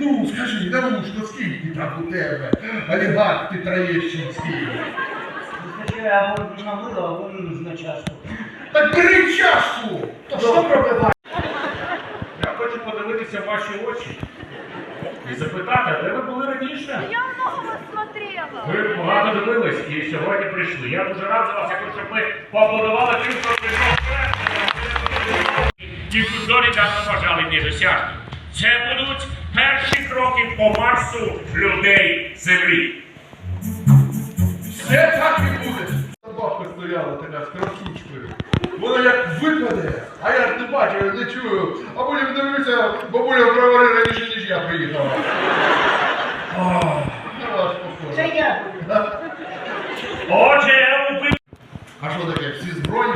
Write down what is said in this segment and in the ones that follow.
Ну, скажи, наушно, скільки там у тебе? Олігарх ти троєщинський. Скажи, а вот намыло, а вон на чашку. Так бери чашку! То що пробиває? Я хочу подивитися в ваші очі і запитати, де ви були раніше? Я много вас смотрела. Ви багато дивились і сьогодні прийшли. Я дуже рад за вас, я хочу, щоб ви поаплодували тим, хто прийшов першим. Ті кузони давно вважали недосяжні. Це будуть перші кроки по Марсу людей Землі. Все так і буде. Собака стояла така з красучкою. Вона як випаде, а я ж не бачу, не чую. А потім дивлюся, бабуля в бровари раніше, ніж я приїхала. Ах, ну. Це я. Отже, я убив. А що таке? Всі збройні?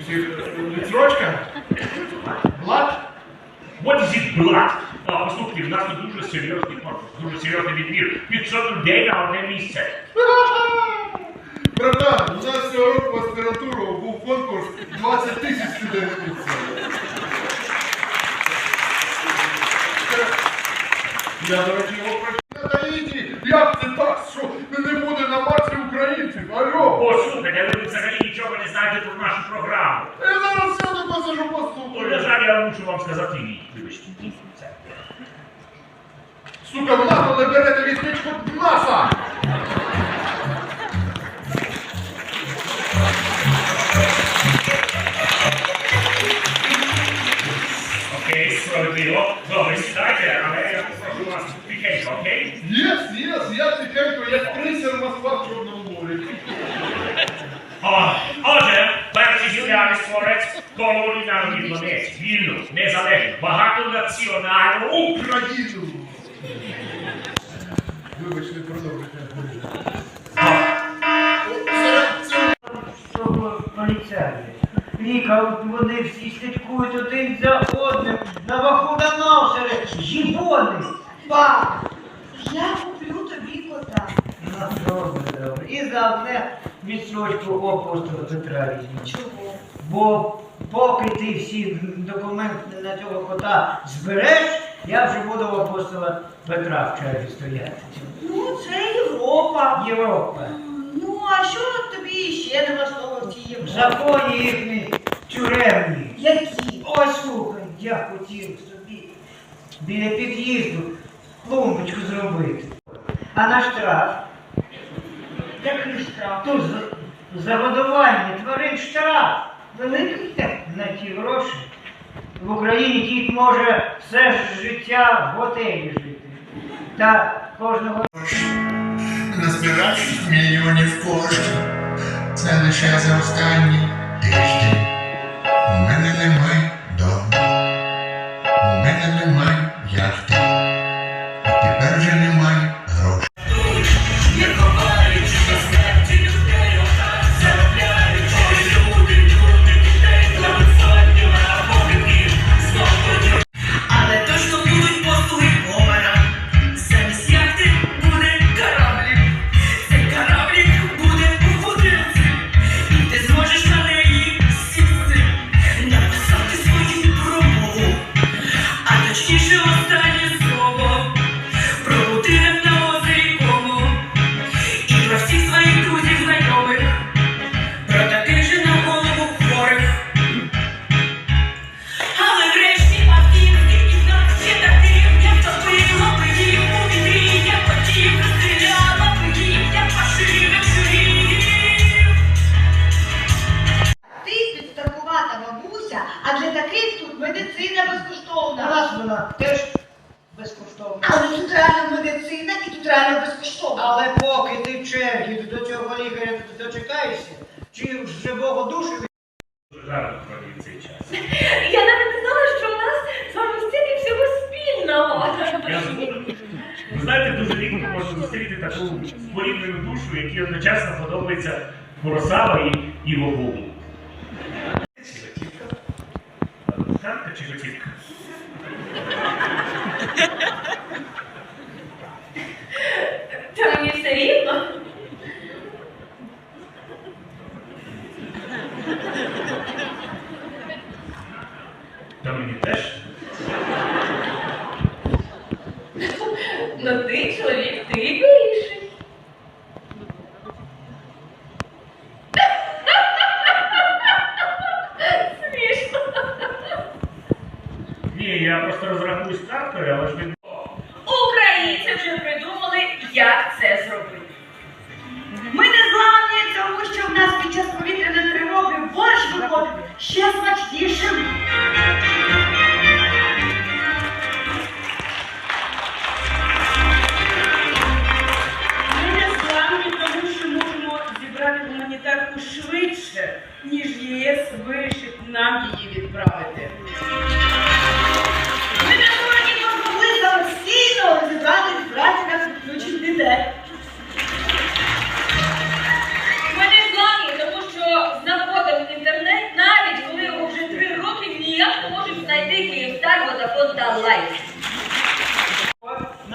Усі відсрочка? Влад? What is it blood? А, послухайте, в нас тут дуже серйозний конкурс, дуже серйозний відбір. 500 людей на одне місце. Братан, у нас цього року в аспірантуру був конкурс 20 тисяч людей. Я, до речі, його прочитав. Як це так? Що не буде на Марсі українців? Алло! Послухайте, ви взагалі нічого не знаєте про нашу програму. Я зараз сяду посажу Ну, на жаль, я мушу вам сказати ні. Вибачте, ні. Це. Сука, НАТО не берете відмічку НАСА! Окей, справедливо. Добре, сідайте, але я попрошу вас тихенько, окей? Єс, єс, я тихенько, як крейсер Москва в Чорному морі. Отже, перший з'являний творець колонії на новій планеті. Вільну, незалежну, багатонаціональну Україну! Вибачте, продовжуйте. Поліцаї? Ліка, вони всі слідкують один за одним. На вахудоносери, жібони. Ба, я куплю тобі кота. Ну, добре, добре. І за одне відсрочку апостола Петра візьміть. Чого? Бо поки ти всі документи на цього кота збереш, я вже буду у апостола Петра в черзі стояти. Ну, це Європа. Європа. Ну, а що тобі ще не влаштовує в цій Європі? Закони їхні тюремні. Які? Ось слухай, я хотів собі біля під'їзду клумбочку зробити. А на штраф Який штраф? тут за, за годування тварин штраф. Великий на ті гроші. В Україні кіт може все життя в готелі жити. Та кожного Назбирають мільйонів коштів. Це лише за останні тиждень. У мене немає дому. У мене немає яхти. І тепер вже немає Але тут реально медицина і тут реально безкоштовна. Але поки ти в чергі до цього лікаря ти дочекаєшся, чи вже Богу душу Дуже гарно провів цей час. Я навіть не знала, що у нас з вами стільки всього спільного. Я згоден. Ви знаєте, дуже рідко можна зустріти таку споріднену душу, якій одночасно подобається Куросава і Іво Богу. Танка чи готівка? Та мені все рівно. Та мені теж. Ну ти чоловік, ти вирішиш. Смішно. Ні, я просто розрахуюсь карткою, але ж від... Українці вже придумали, як це зробити. Ми не зламні, тому що в нас під час повітряної тривоги борщ виходить ще смачнішим.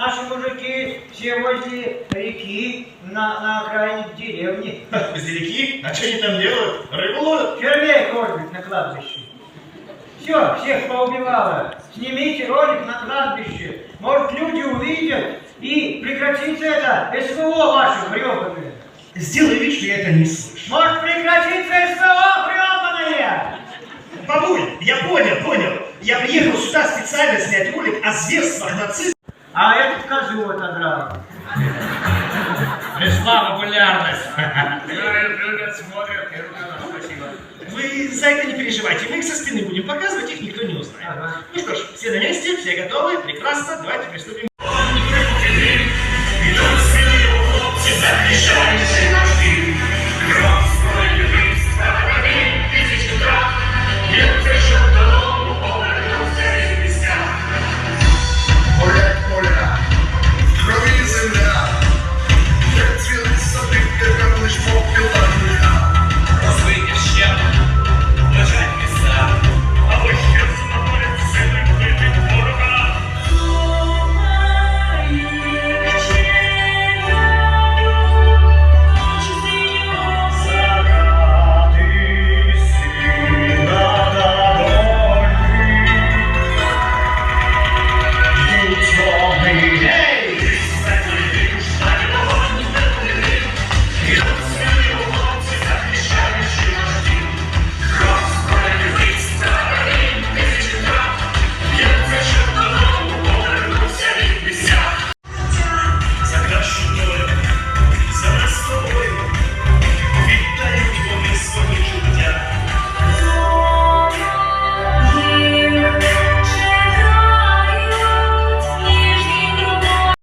Наши мужики все возле реки на, на окраине деревни. Зелики? А что они там делают? Рыбу ловят? Червей кормят на кладбище. Все, всех поубивало. Снимите ролик на кладбище. Может, люди увидят и прекратится это СВО ваше гребаное. Сделай вид, что я это не слышу. Может, прекратится СВО гребаное. Бабуль, я понял, понял. Я приехал сюда специально снять ролик о зверствах нацистов. А этот козу отодрал. Пришла популярность. Любят, смотрят, спасибо. Вы за это не переживайте. Мы их со спины будем показывать, их никто не узнает. Ага. Ну что ж, все на месте, все готовы? Прекрасно. Давайте приступим